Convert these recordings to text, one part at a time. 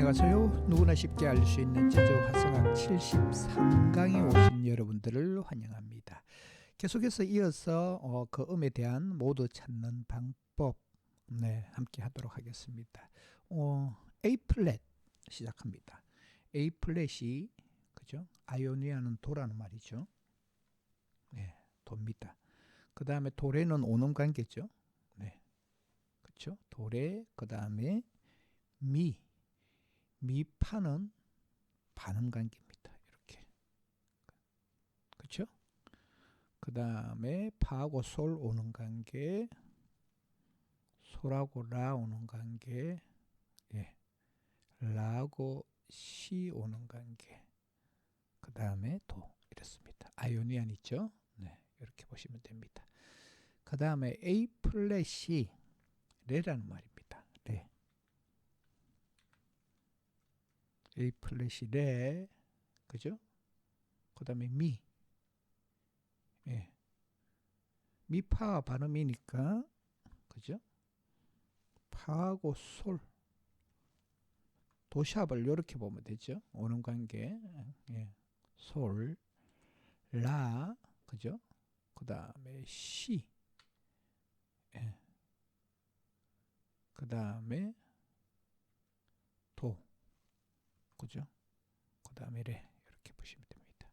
안녕하세요. 누구나 쉽게 알 수 있는 제주 화성학 73강에 오신 여러분들을 환영합니다. 계속해서 이어서 어, 그 음에 대한 모두 찾는 방법 네, 함께 하도록 하겠습니다. 어, A 플랫 시작합니다. A 플랫이 그죠? 아이오니아는 도라는 말이죠. 네, 돕니다. 그 다음에 도레는 오는 관계죠. 네, 그렇죠. 도레 그 다음에 미 미파는 반음 관계입니다. 이렇게. 그렇죠? 그 다음에 파하고 솔 오는 관계, 솔하고 라 오는 관계, 예. 라하고 시 오는 관계. 그 다음에 도 이렇습니다. 아이오니안 있죠? 네, 이렇게 보시면 됩니다. 그 다음에 A 플랫이 레라는 말입니다. 레. A 플랫이 레, 그죠? 그 다음에 미, 예, 미파 발음이니까, 그죠? 파하고 솔, 도샵을 이렇게 보면 되죠. 오는 관계, 예, 솔, 라, 그죠? 그 다음에 시, 예, 그 다음에 도, 그죠? 그 다음에 레 이렇게 보시면 됩니다.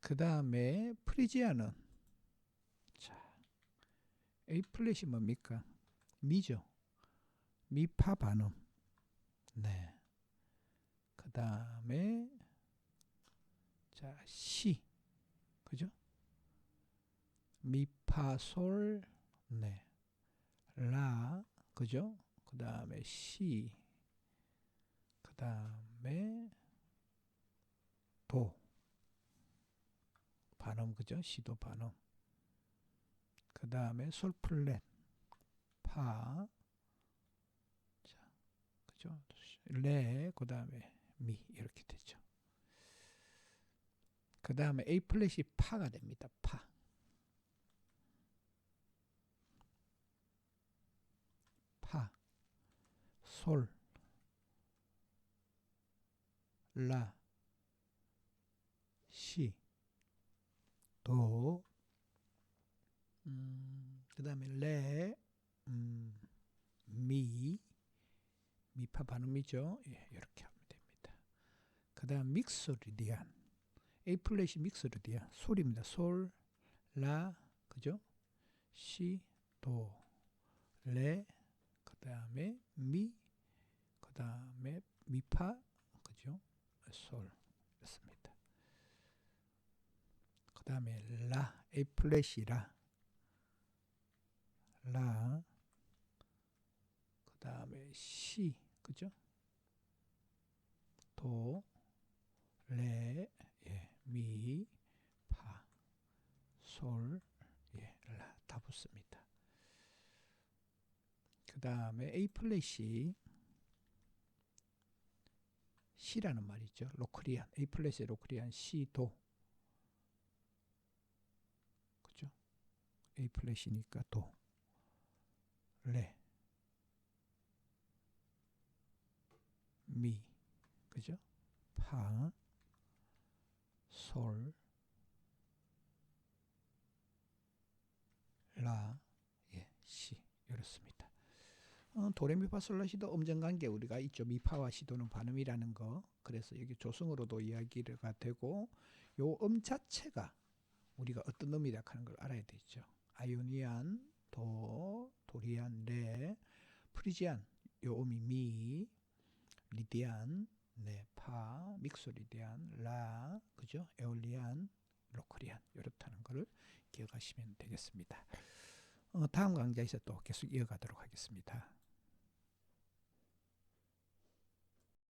그 다음에 프리지아는 자 A 플랫이 뭡니까? 미죠. 미파 반음. 네. 그 다음에 자 시, 그죠? 미파 솔, 네. 라, 그죠? 그 다음에 시, 그 다음에 도 반음 그죠? 시도 반음 그 다음에 솔플랫 파 자, 그죠? 레, 그 다음에 미 이렇게 되죠. 그 다음에 A 플랫이 파가 됩니다. 파. 파, 솔, 라, 시, 도, 음, 그 다음에 레, 음, 미, 미파 발음이죠. 예, 이렇게 하면 됩니다. 그 다음 믹스리디안, A 플랫이 믹스리디안, 솔입니다. 솔, 라, 그죠? 시, 도, 레, 그 다음에 미, 그 다음에 미파? 솔였습니다. 그 다음에 라, A 플랫이 라, 라, 그 다음에 시, 그죠? 도, 레, 예, 미, 파, 솔, 예, 라, 다 붙습니다. 그 다음에 A 플랫이 C라는 말이죠. 로크리안. A 플랫의 로크리안 C 도. 그죠? A 플랫이니까 도. 레. 미. 그죠? 파. 솔. 라. 어, 도레미파솔라시도 음정관계 우리가 있죠. 미파와 시도는 반음이라는 거. 그래서 여기 조성으로도 이야기가 되고 요 음 자체가 우리가 어떤 음이라 하는 걸 알아야 되죠. 아이오니안, 도, 도리안, 레, 프리지안 요 음이 미, 리디안, 네, 파, 믹소리디안, 라, 그죠? 에올리안, 로크리안 이렇다는 것을 기억하시면 되겠습니다. 어, 다음 강좌에서 또 계속 이어가도록 하겠습니다.